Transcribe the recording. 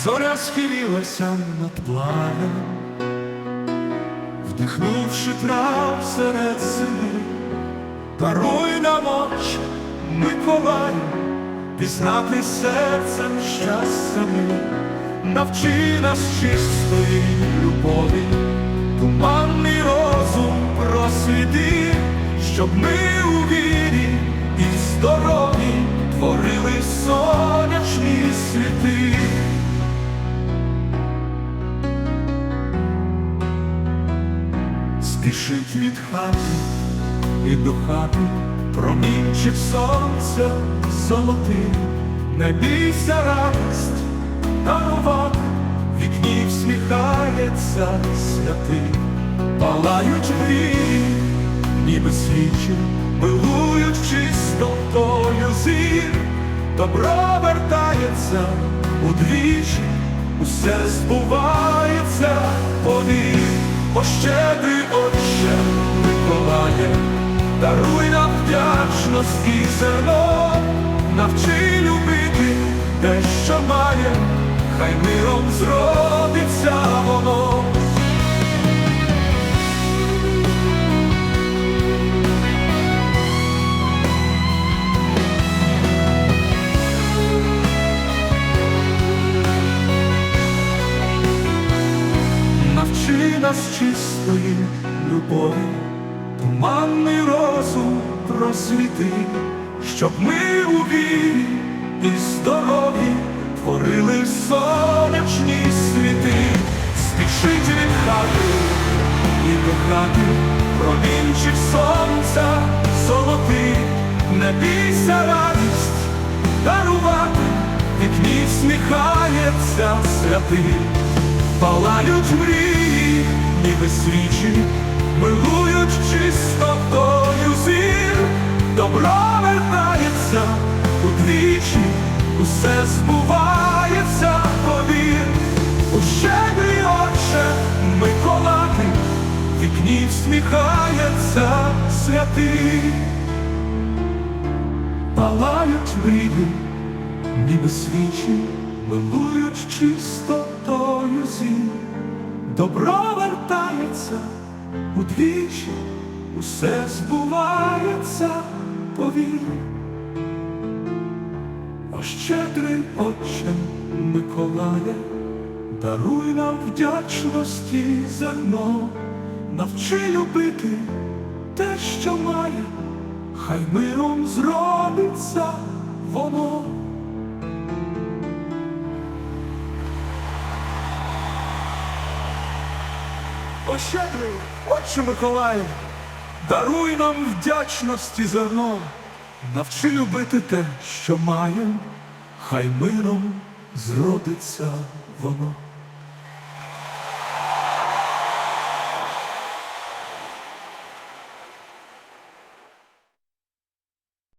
зоря схилілася над планом, вдихнувши трав серед зими, даруй нам очі, Миколай, пізнати серцем щастя ми, навчи нас чистої любові, туманний розум просвіти, щоб ми у вірі і здорові творили сонячні світи. Спішить від хати і до хати промінчик сонця золотий, не бійся радість, дарував, в вікні всміхається святий, палають мрії, ніби свічі, милують чистотою зір, добро вертається удвічі, усе збувається повір, Миколає, даруй нам вдячності зерно, навчи любити те, що має, хай миром зродиться воно. Навчи нас чистої любові, туманний розум просвіти, щоб ми у вірі і здорові творили сонячні світи, спішить від хати і до хати промінчик сонця золотий, не бійся радість дарувати, вікні сміхається святий. Палають мрії, ніби свічі, милують чистотою зір, добро вертається удвічі, усе збувається повір, у щедрий оче Миколати, вікні всміхається святий, палають мрії, ніби свічі, милують чистотою зір, добро вертається удвічі, усе збувається повір. О щедрий отче Миколая, даруй нам вдячності зерно, навчи любити те, що має, хай миром зробиться воно. О щедрий, отче Миколаю, даруй нам вдячності зерно, навчи любити те, що маєм, хай миром зродиться воно.